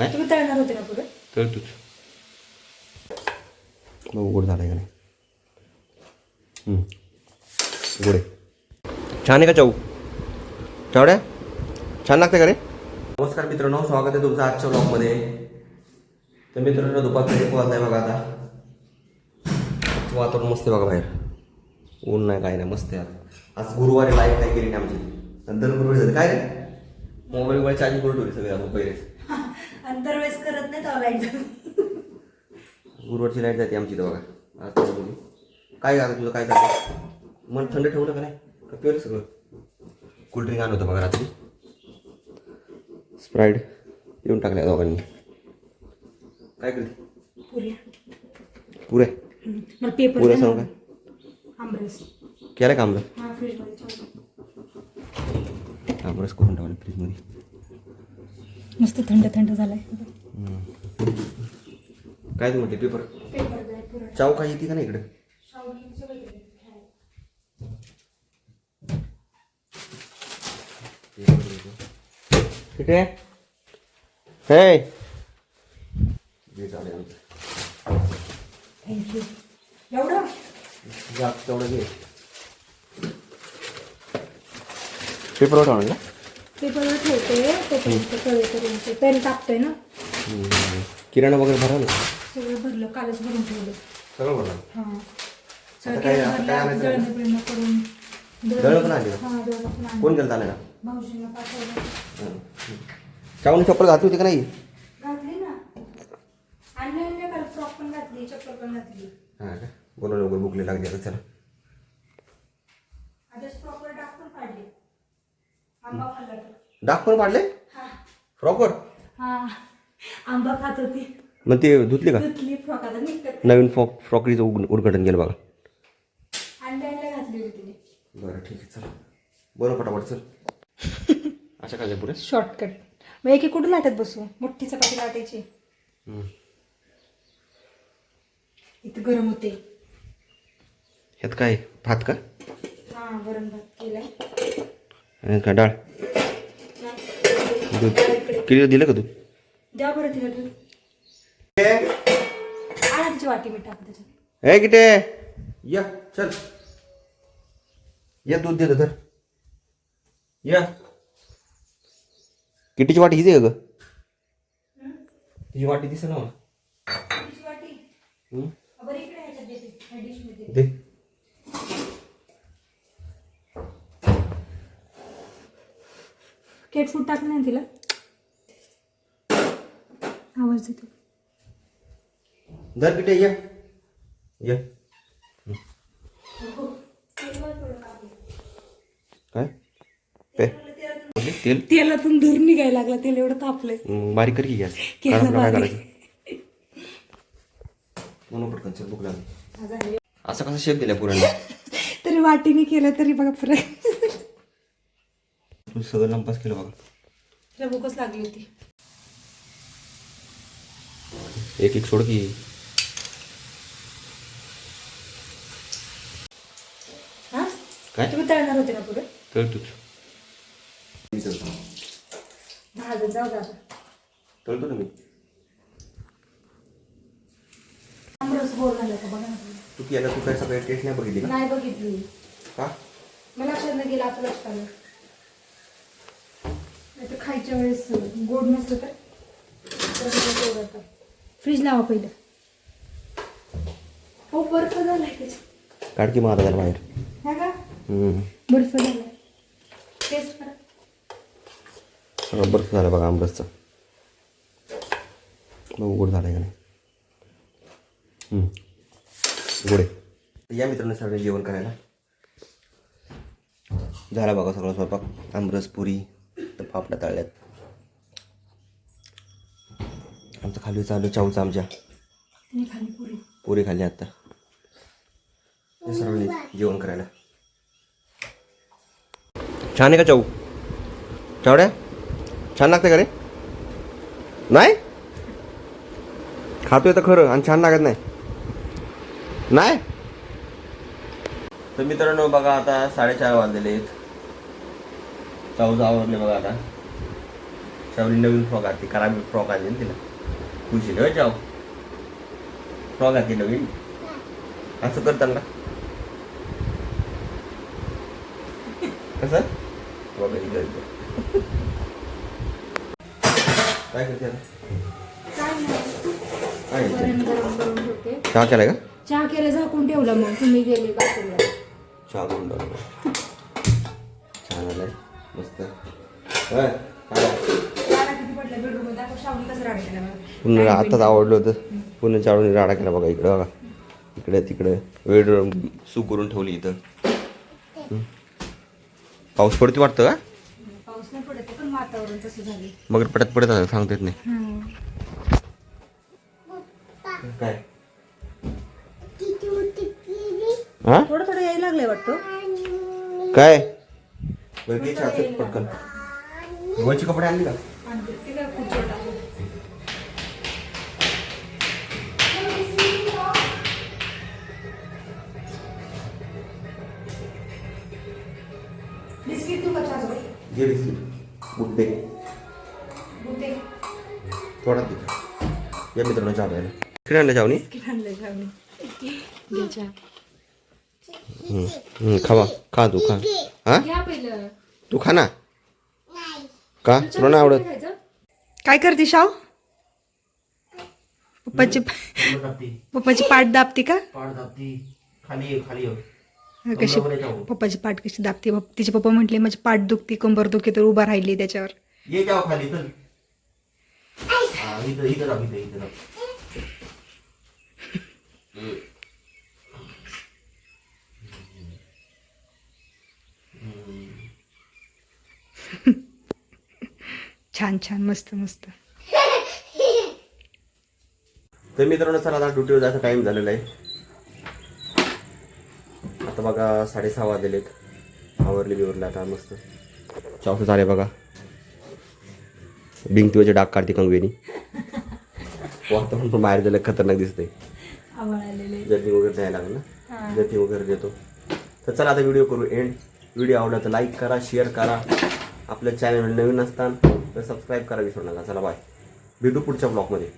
काय? तुम्ही तळणार होते ना पुढे? तर तूच मग उघड झालं का नाही? हम्म. गोड आहे. छान आहे का चव चावड्या छान लागते का रे? नमस्कार मित्रांनो स्वागत आहे तुमचं आजच्या ब्लॉगमध्ये तर मित्रांनो दुपारचं एक वाजलाय बघा आता. वातावरण मस्त आहे बघा बाहेर. ऊन नाही काय नाही मस्त आहे आज आज गुरुवारी लाइट नाही केली नाही आमची. नंतर गुरुवारी झाली. काय रे? मोबाईल मोबाईल चार्जिंग करून ठेवली सगळे आपण दरवेळेस करत नाही तेव्हा लाइट गुरुवारची लाइट जाते आमची इथं बघा बोलू. काय झालं तुझं? काय झालं? मन थंड ठेवलं का नाही? का पिवलं सगळं? कोल्ड्रिंक आणलं होतं बघा रात्री. स्प्राईड येऊन टाकल्या दोघांनी. काय करते पुऱ्या. पुरे मला पेपर पुऱ्या सांगू काय केलं का हा फ्रीजमध्ये ठेवलं. आमरस करून टाकलं फ्रीजमध्ये मस्त थंड थंड झालाय. काय तू म्हटले पेपर? चाव काय येते का नाही इकडे? ठीक आहे हे. थँक्यू एवढं? जा तेवढं घे. पेपर होता म्हणलं पेपरवर ठेवते तोपर्यंत कळेपर्यंत पेन टाकतोय ना? किराणा वगैरे भरा ना. सगळं भरलं कालच भरून ठेवलं. सगळं भरलं. हा. आता सगळं काय- आता काय आणायचं? दळण बिळणं करून दळण पण आणली का? हा दळण पण आणलं. कोण गेलं आणायला? भाऊजींना पाठवलं. चावून चप्पल घातली होती का नाही? घातली ना. आणले आणले काल फ्रॉक पण घातली चप्पल पण घातली. हां का? बोलवलं वगैरे बुकले लागली आता चला आता फ्रॉकवर डाग पण काढले आंबा खाल्ला तर डाग पण पाडले? हा. फ्रॉकवर हा. आंबा खात होती. मग ते धुतले का? धुतली फ्रॉक आता निघतात. नवीन फ्रॉक फ्रॉकरीचं उद्घाटन केलं बघा. अंडे अंडे घातली होती तिने. बरं ठीक आहे चल. बरं पटापट चल. अशा काय पुढे? शॉर्टकट मग एक एक कुठं लाटत बसू? मोठी चपाती लाटायची. इथं गरम होते. ह्यात काय? भात का? हा गरम भात केलाय. आणि का डाळ. दूध. किती दिलं का तू द्या बरं तिला दूध. आणा तिची वाटी मी टाक त्याच्यात. ए किटे. या चल. या दूध दे धर. या. किटीची वाटी हिजे का ग. तिची वाटी दिसे ना मला. तिची वाटी? हम्म? बरं इकडे ह्याच्यात देते ह्या डिशमध्ये. दे. केट फूड टाकलं नाही तिला? आवाज देतो. धर किटे या. या. काय? पे. तेल? तेलातून धूर निघायला लागला तेल एवढं तापलंय. बारीक कर की गॅस. केलं काय बारीक. करायचं? म्हणून पटकन चल भूक लागली. असं कसं शेप दिला पुराणा तरी वाटीने केलं तरी बघा फरक. तू सगळं लंपास केलं बघा. तिला भूकच लागली होती. एक एक सोड की. हा? काय? तुम्ही तळणार होते ना पुढे? तळ तूच जाऊ दादा तळतो ना मी. आमरस गोड झालं का बघा ना तुम्ही. तू की आता तू काय सगळी टेस्ट नाही बघितली का? नाही बघितली. का? मला लक्षात नाही गेला आता लक्षात आलं. नाही तर खायच्या वेळेस गोड नसलं तर. फ्रीज लावा पहिलं. हो बर्फ झालाय त्याच्यात. काढ की माझा बाहेर. हा का. बर्फ झालाय. टेस्ट करा. सगळं बर्फ झाला बघा आंबरसचा मग गोड झाला का नाही. गोड या मित्रांनो सगळे जेवण करायला. झाला बघा सगळं स्वयंपाक. आंबरस पुरी पापड्या तळल्यात आमचं खाली चालू चाऊचं आमच्या. खाली पुरी. हे सर्वांनी जेवण करायला. छान आहे का चाऊ चावड्या छान लागते का रे? नाही? खातोय तर खरं आणि छान लागत नाही. नाही? तर मित्रांनो बघा आता साडेचार वाजलेले आहेत. चाऊचं आवरले बघा आता. शावली नवीन फ्रॉक घातली खराब फ्रॉक आली ना तिला. खुशी हो जाऊ. फ्रॉक घातली नवीन. असं करताल का कसं? बघा इकडे इकडे. काय करते चहा केलाय का? चहा केलं झाकून ठेवलं मग. तुम्ही गेले चहा करून मला. पुन्हा आताच आवडलं होतं. पुन्हा चाळून राडा केला बघा इकडे बघा. इकडे तिकडे. वेळ सू करून ठेवली इथं. पाऊस पडते वाटतं का? मग पडत पडत असं सांगता येत नाही. काय? हा? थोडं थोडं यायला लागलंय वाटतं. काय? बरं घे पटकन. वरची कपडे आणली का? घे बिस्किट. थोडा दे. या मित्रांनो चहा प्यायला किती आणलं चावणी खावा. खा तू खा. हा. तू खा ना. का? तुला नाही आवडत? काय करते शाव पप्पाची पप्पाची पाठ दाबते का? खाली खाली कशी? पप्पाची पाठ कशी दाबते? पप- तिचे पप्पा म्हटले माझी पाठ दुखती कंबर दुखते तर उभा राहिली त्याच्यावर. ये जाओ खाली चल. हा, इथं इथं राह इथं इथं राह छान छान मस्त मस्त. तर मित्रांनो चला आता ड्युटीवर जायचा टाइम झालेला आहे. आता बघा साडेसहा वाजलेत आवरले बिवरले आता मस्त. चौथं झाले बघा. भिंतीवरचे डाग काढते कंगवेनी. वातावरण पण बाहेर झालं खतरनाक दिसतंय. जर्नी वगैरे द्यायला लागेल जर्नी वगैरे देतो. तर चला आता व्हिडिओ करू एंड व्हिडिओ आवडला तर लाईक करा शेअर करा. आपल्या चॅनल नवीन असताना तर सबस्क्राईब करा विसरू नका. चला बाय भेटू पुढच्या ब्लॉगमध्ये